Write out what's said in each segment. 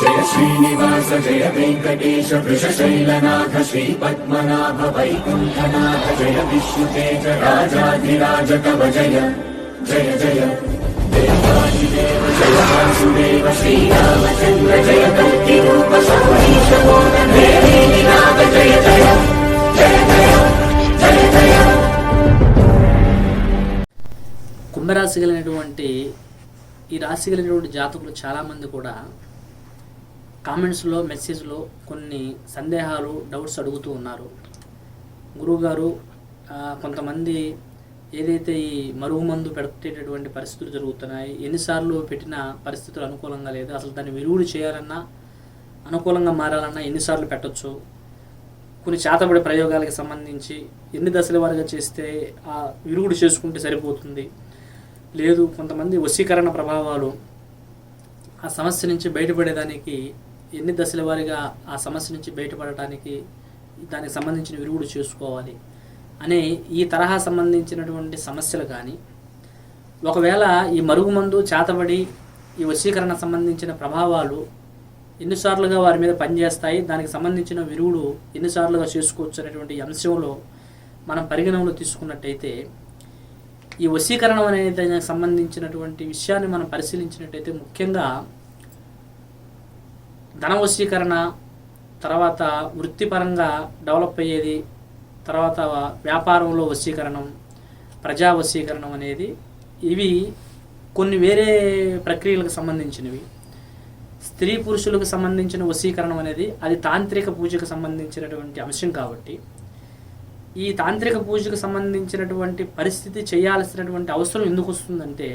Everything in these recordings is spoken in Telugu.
జయ శ్రీనివాస జయ వెంకటేశ వృషశైలనాథ శ్రీ పద్మనాభ వైకుంఠనాథ జయ విష్ణుతేజ రాజాధిరాజ కవ జయ జయ జయ. దేవాదిదేవ జయ వాసుదేవ శ్రీరామచంద్ర జయ కల్కి రూప సౌరీశ నాథ జయ జయ జయ జయ జయ జయ. కుంభరాశి కలిగినటువంటి ఈ రాశి కలిగినటువంటి జాతకులు చాలామంది కూడా కామెంట్స్లో మెసేజ్లో కొన్ని సందేహాలు డౌట్స్ అడుగుతూ ఉన్నారు. గురువుగారు కొంతమంది ఏదైతే ఈ మరుగు మందు పెట్టేటటువంటి పరిస్థితులు జరుగుతున్నాయి ఎన్నిసార్లు పెట్టిన పరిస్థితులు అనుకూలంగా లేదు అసలు దాన్ని విరుగుడు చేయాలన్నా అనుకూలంగా మారాలన్నా ఎన్నిసార్లు పెట్టొచ్చు. కొన్ని చేతబడి ప్రయోగాలకు సంబంధించి ఎన్ని దశల వారిగా చేస్తే ఆ విరుగుడు చేసుకుంటే సరిపోతుంది? లేదు కొంతమంది వశీకరణ ప్రభావాలు ఆ సమస్య నుంచి బయటపడేదానికి ఎన్ని దశల వారీగా ఆ సమస్య నుంచి బయటపడటానికి దానికి సంబంధించిన విరుగుడు చేసుకోవాలి అనే ఈ తరహా సంబంధించినటువంటి సమస్యలు కానీ ఒకవేళ ఈ మరుగుమందు చేతబడి ఈ వశీకరణ సంబంధించిన ప్రభావాలు ఎన్నిసార్లుగా వారి మీద పనిచేస్తాయి దానికి సంబంధించిన విరుగుడు ఎన్నిసార్లుగా చేసుకోవచ్చు అనేటువంటి అంశంలో మనం పరిగణనలో తీసుకున్నట్టయితే ఈ వశీకరణం అనేది దానికి సంబంధించినటువంటి విషయాన్ని మనం పరిశీలించినట్టయితే ముఖ్యంగా ధనవశీకరణ తర్వాత వృత్తిపరంగా డెవలప్ అయ్యేది తర్వాత వ్యాపారంలో వశీకరణం ప్రజా వశీకరణం అనేది ఇవి కొన్ని వేరే ప్రక్రియలకు సంబంధించినవి. స్త్రీ పురుషులకు సంబంధించిన వశీకరణం అనేది అది తాంత్రిక పూజకు సంబంధించినటువంటి అంశం కాబట్టి ఈ తాంత్రిక పూజకు సంబంధించినటువంటి పరిస్థితి చేయాల్సినటువంటి అవసరం ఎందుకు వస్తుందంటే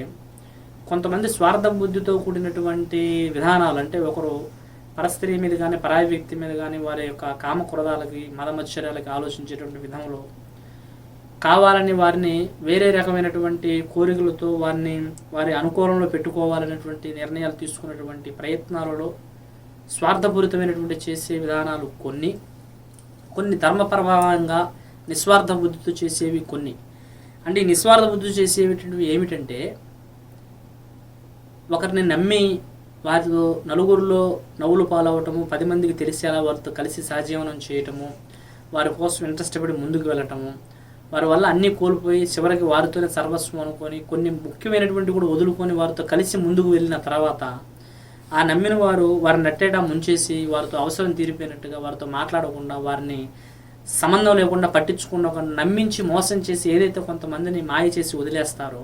కొంతమంది స్వార్థ బుద్ధితో కూడినటువంటి విధానాలు అంటే ఒకరు పరస్త్రీ మీద కానీ పరాయి వ్యక్తి మీద కానీ వారి యొక్క కామ క్రోధాలకి మదమత్సర్యాలకి ఆలోచించేటువంటి విధంలో కావాలని వారిని వేరే రకమైనటువంటి కోరికలతో వారిని వారి అనుకూలంలో పెట్టుకోవాలనేటువంటి నిర్ణయాలు తీసుకున్నటువంటి ప్రయత్నాలలో స్వార్థపూరితమైనటువంటి చేసే విధానాలు కొన్ని. కొన్ని ధర్మ ప్రభావంగా నిస్వార్థ బుద్ధితో చేసేవి కొన్ని. అంటే ఈ నిస్వార్థ బుద్ధి చేసేవి ఏమిటంటే ఒకరిని నమ్మి వారితో నలుగురిలో నవ్వులు పాలవటము పది మందికి తెలిసేలా వారితో కలిసి సహజీవనం చేయటము వారి కోసం ఇంట్రెస్ట్ పడి ముందుకు వెళ్ళటము వారి వల్ల అన్నీ కోల్పోయి చివరికి వారితోనే సర్వస్వం అనుకొని కొన్ని ముఖ్యమైనటువంటి కూడా వదులుకొని వారితో కలిసి ముందుకు వెళ్ళిన తర్వాత ఆ నమ్మిన వారు వారిని నట్టేటా ముంచేసి వారితో అవసరం తీరిపోయినట్టుగా వారితో మాట్లాడకుండా వారిని సంబంధం లేకుండా పట్టించుకుండా నమ్మించి మోసం చేసి ఏదైతే కొంతమందిని మాయ చేసి వదిలేస్తారో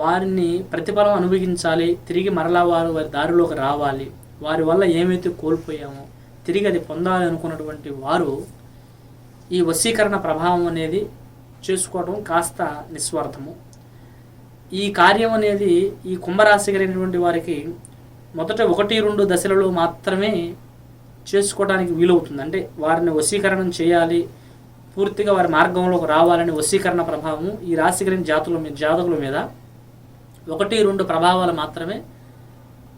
వారిని ప్రతిఫలం అనుభవించాలి. తిరిగి మరలా వారు వారి దారిలోకి రావాలి. వారి వల్ల ఏమైతే కోల్పోయామో తిరిగి అది పొందాలి అనుకున్నటువంటి వారు ఈ వశీకరణ ప్రభావం అనేది చేసుకోవడం కాస్త నిస్వార్థము. ఈ కార్యం అనేది ఈ కుంభరాశి కలిగినటువంటి వారికి మొదట ఒకటి రెండు దశలలో మాత్రమే చేసుకోవడానికి వీలవుతుంది. అంటే వారిని వశీకరణం చేయాలి. పూర్తిగా వారి మార్గంలోకి రావాలని వశీకరణ ప్రభావం ఈ రాశి కలిగిన జాతుల మీద జాతకుల మీద ఒకటి రెండు ప్రభావాలు మాత్రమే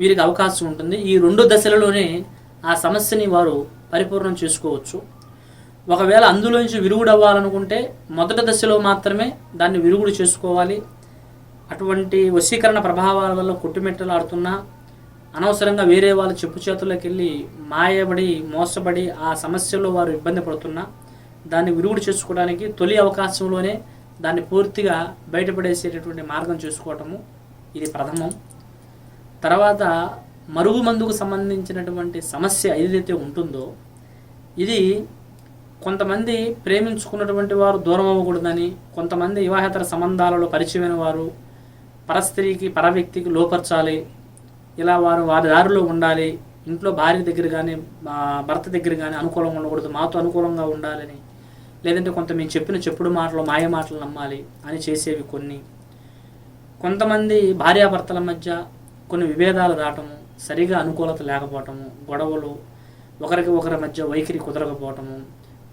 వీరికి అవకాశం ఉంటుంది. ఈ రెండు దశలలోనే ఆ సమస్యని వారు పరిపూర్ణం చేసుకోవచ్చు. ఒకవేళ అందులోంచి విరుగుడు అవ్వాలనుకుంటే మొదటి దశలో మాత్రమే దాన్ని విరుగుడు చేసుకోవాలి. అటువంటి వశీకరణ ప్రభావాల వల్ల కొట్టుమెట్టలాడుతున్నా అనవసరంగా వేరే వాళ్ళ చెప్పు చేతుల్లోకి వెళ్ళి మాయబడి మోసబడి ఆ సమస్యలో వారు ఇబ్బంది పడుతున్నా దాన్ని విరుగుడు చేసుకోవడానికి తొలి అవకాశంలోనే దాన్ని పూర్తిగా బయటపడేసేటటువంటి మార్గం చేసుకోవటము. ఇది ప్రథమం. తర్వాత మరుగుమందుకు సంబంధించినటువంటి సమస్య ఏదైతే ఉంటుందో ఇది కొంతమంది ప్రేమించుకున్నటువంటి వారు దూరం అవ్వకూడదని కొంతమంది వివాహేతర సంబంధాలలో పరిచయమైన వారు పరస్త్రీకి పరవ్యక్తికి లోపరచాలి ఇలా వారు వారి దారిలో ఉండాలి ఇంట్లో భార్య దగ్గర కానీ భర్త దగ్గర కానీ అనుకూలంగా ఉండకూడదు మాతో అనుకూలంగా ఉండాలని లేదంటే కొంత మేము చెప్పిన చెప్పుడు మాటలు మాయ మాటలు నమ్మాలి అని చేసేవి కొన్ని. కొంతమంది భార్యాభర్తల మధ్య కొన్ని విభేదాలు రావటము సరిగా అనుకూలత లేకపోవటము గొడవలు ఒకరికి ఒకరి మధ్య వైఖరి కుదరకపోవటము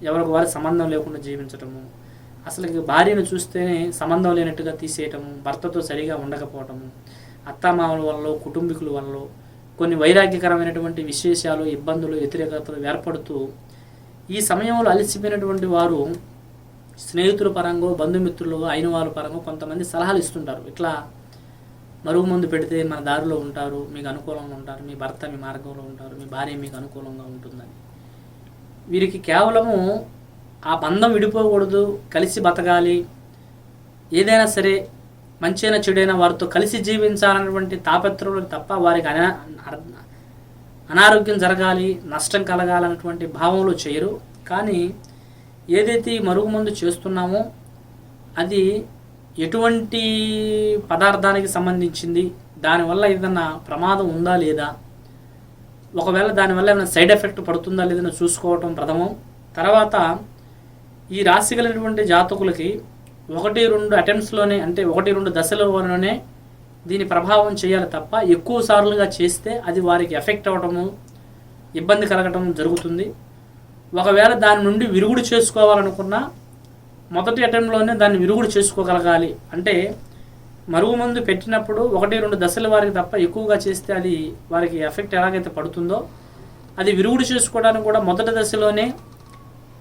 ఎవరికి వారి సంబంధం లేకుండా జీవించటము అసలు భార్యను చూస్తేనే సంబంధం లేనట్టుగా తీసేయటము భర్తతో సరిగా ఉండకపోవటము అత్తామామల వల్ల కుటుంబీకుల వల్ల కొన్ని వైరాగ్యకరమైనటువంటి విశేషాలు ఇబ్బందులు వ్యతిరేకతలు ఏర్పడుతూ ఈ సమయంలో అలసిపోయినటువంటి వారు స్నేహితుల పరంగా బంధుమిత్రులు అయిన వాళ్ళ పరంగా కొంతమంది సలహాలు ఇస్తుంటారు. ఇట్లా మరుగు మందు పెడితే మన దారిలో ఉంటారు మీకు అనుకూలంగా ఉంటారు మీ భర్త మీ మార్గంలో ఉంటారు మీ భార్య మీకు అనుకూలంగా ఉంటుందని. వీరికి కేవలము ఆ బంధం విడిపోకూడదు కలిసి బతకాలి. ఏదైనా సరే మంచైనా చెడైనా వారితో కలిసి జీవించాలన్నటువంటి తాపత్రములు తప్ప వారికి అనా అనారోగ్యం జరగాలి నష్టం కలగాలన్నటువంటి భావంలో చేయరు. కానీ ఏదైతే ఈ మరుగుమందు చేస్తున్నామో అది ఎటువంటి పదార్థానికి సంబంధించింది దానివల్ల ఏదైనా ప్రమాదం ఉందా లేదా? ఒకవేళ దానివల్ల ఏమైనా సైడ్ ఎఫెక్ట్ పడుతుందా లేదని చూసుకోవటం ప్రథమం. తర్వాత ఈ రాశి కలిగినటువంటి జాతకులకి ఒకటి రెండు అటెంప్ట్స్లోనే అంటే ఒకటి రెండు దశలలోనే దీని ప్రభావం చేయాలి తప్ప ఎక్కువ సార్లుగా చేస్తే అది వారికి ఎఫెక్ట్ అవ్వటము ఇబ్బంది కలగటం జరుగుతుంది. ఒకవేళ దాని నుండి విరుగుడు చేసుకోవాలనుకున్నా మొదటి అటెంప్ట్లోనే దాన్ని విరుగుడు చేసుకోగలగాలి. అంటే మరుగు మందు పెట్టినప్పుడు ఒకటి రెండు దశల వారికి తప్ప ఎక్కువగా చేస్తే అది వారికి ఎఫెక్ట్ ఎలాగైతే పడుతుందో అది విరుగుడు చేసుకోవడానికి కూడా మొదటి దశలోనే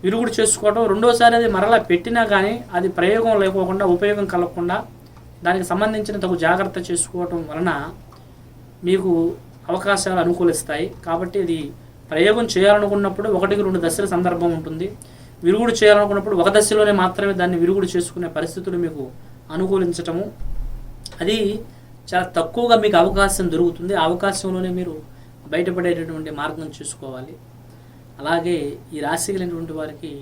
విరుగుడు చేసుకోవడం రెండోసారి అది మరలా పెట్టినా కానీ అది ప్రయోగం లేకోకుండా ఉపయోగం కలగకుండా దానికి సంబంధించిన తగు జాగ్రత్త చేసుకోవటం వలన మీకు అవకాశాలు అనుకూలిస్తాయి. కాబట్టి ఇది ప్రయోగం చేయాలనుకున్నప్పుడు ఒకటికి రెండు దశల సందర్భం ఉంటుంది. విరుగుడు చేయాలనుకున్నప్పుడు ఒక దశలోనే మాత్రమే దాన్ని విరుగుడు చేసుకునే పరిస్థితులు మీకు అనుకూలించటము. అది చాలా తక్కువగా మీకు అవకాశం దొరుకుతుంది. ఆ అవకాశంలోనే మీరు బయటపడేటటువంటి మార్గం చూసుకోవాలి. అలాగే ఈ రాశి కలిగినటువంటి వారికి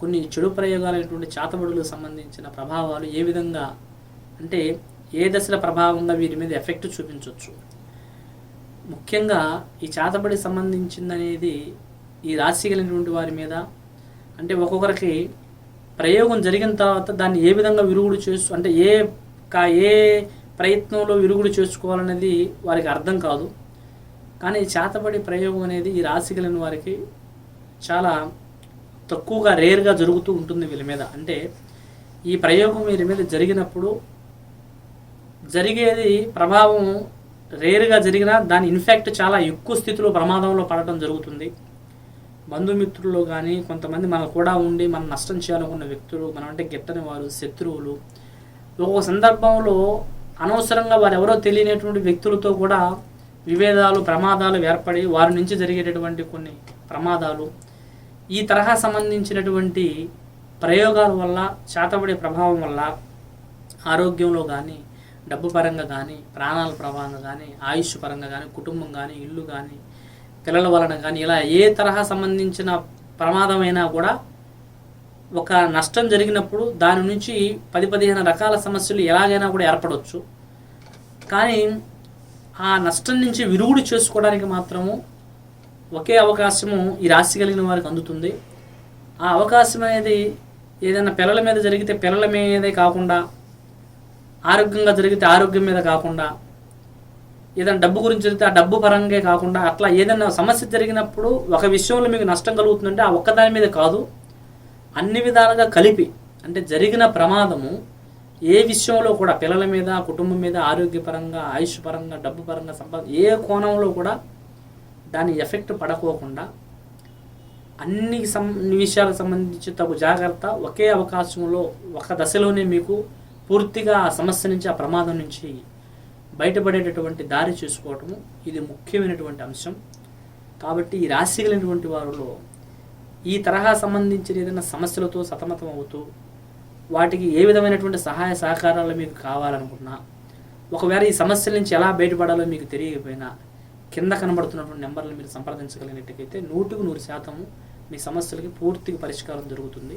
కొన్ని చెడు ప్రయోగాలైనటువంటి చాతబడులకు సంబంధించిన ప్రభావాలు ఏ విధంగా అంటే ఏ దశల ప్రభావంగా వీరి మీద ఎఫెక్ట్ చూపించవచ్చు ముఖ్యంగా ఈ చాతబడి సంబంధించిందనేది ఈ రాశి కలిగినటువంటి వారి మీద అంటే ఒక్కొక్కరికి ప్రయోగం జరిగిన తర్వాత దాన్ని ఏ విధంగా విరుగుడు చేసు అంటే ఏ కా ఏ ప్రయత్నంలో విరుగుడు చేసుకోవాలనేది వారికి అర్థం కాదు. కానీ చేతబడి ప్రయోగం అనేది ఈ రాశి కలిగిన వారికి చాలా తక్కువగా రేర్గా జరుగుతూ ఉంటుంది వీళ్ళ మీద. అంటే ఈ ప్రయోగం వీరి మీద జరిగినప్పుడు జరిగేది ప్రభావం రేరుగా జరిగినా దాని ఇన్ఫ్యాక్ట్ చాలా ఎక్కువ స్థితిలో ప్రమాదంలో పడటం జరుగుతుంది. బంధుమిత్రులు కానీ కొంతమంది మనకు కూడా ఉండి మనం నష్టం చేయాలనుకున్న వ్యక్తులు మనం అంటే గిట్టని వారు శత్రువులు. ఒక్కొక్క సందర్భంలో అనవసరంగా వారు ఎవరో తెలియనటువంటి వ్యక్తులతో కూడా విభేదాలు ప్రమాదాలు ఏర్పడి వారి నుంచి జరిగేటటువంటి కొన్ని ప్రమాదాలు ఈ తరహా సంబంధించినటువంటి ప్రయోగాల వల్ల చేతబడే ప్రభావం వల్ల ఆరోగ్యంలో కానీ డబ్బు పరంగా కానీ ప్రాణాల ప్రభావంగా కానీ ఆయుష్ పరంగా కానీ కుటుంబం కానీ ఇల్లు కానీ పిల్లల వలన కానీ ఇలా ఏ తరహా సంబంధించిన ప్రమాదమైనా కూడా ఒక నష్టం జరిగినప్పుడు దాని నుంచి పది పదిహేను రకాల సమస్యలు ఎలాగైనా కూడా ఏర్పడవచ్చు కానీ ఆ నష్టం నుంచి విరుగుడు చేసుకోవడానికి మాత్రము ఒకే అవకాశము ఈ రాశి కలిగిన వారికి అందుతుంది. ఆ అవకాశం అనేది ఏదైనా పిల్లల మీద జరిగితే పిల్లల మీదే కాకుండా ఆరోగ్యంగా జరిగితే ఆరోగ్యం మీద కాకుండా ఏదైనా డబ్బు గురించి జరిగితే ఆ డబ్బు పరంగా కాకుండా అట్లా ఏదైనా సమస్య జరిగినప్పుడు ఒక విషయంలో మీకు నష్టం కలుగుతుందంటే ఆ ఒక్కదాని మీద కాదు. అన్ని విధాలుగా కలిపి అంటే జరిగిన ప్రమాదము ఏ విషయంలో కూడా పిల్లల మీద కుటుంబం మీద ఆరోగ్యపరంగా ఆయుష్ పరంగా డబ్బు పరంగా సంపాద ఏ కోణంలో కూడా దాని ఎఫెక్ట్ పడకోకుండా అన్ని సం విషయాలకు సంబంధించి తగు జాగ్రత్త ఒకే అవకాశంలో ఒక దశలోనే మీకు పూర్తిగా ఆ సమస్య నుంచి ఆ ప్రమాదం నుంచి బయటపడేటటువంటి దారి చూసుకోవటము ఇది ముఖ్యమైనటువంటి అంశం. కాబట్టి ఈ రాశి కలిగినటువంటి వారిలో ఈ తరహా సంబంధించిన ఏదైనా సమస్యలతో సతమతం అవుతూ వాటికి ఏ విధమైనటువంటి సహాయ సహకారాలు మీకు కావాలనుకున్నా ఒకవేళ ఈ సమస్యల నుంచి ఎలా బయటపడాలో మీకు తెలియకపోయినా కింద కనబడుతున్నటువంటి నెంబర్లు మీరు సంప్రదించగలిగినట్టుకైతే నూటికి నూరు శాతము మీ సమస్యలకి పూర్తిగా పరిష్కారం జరుగుతుంది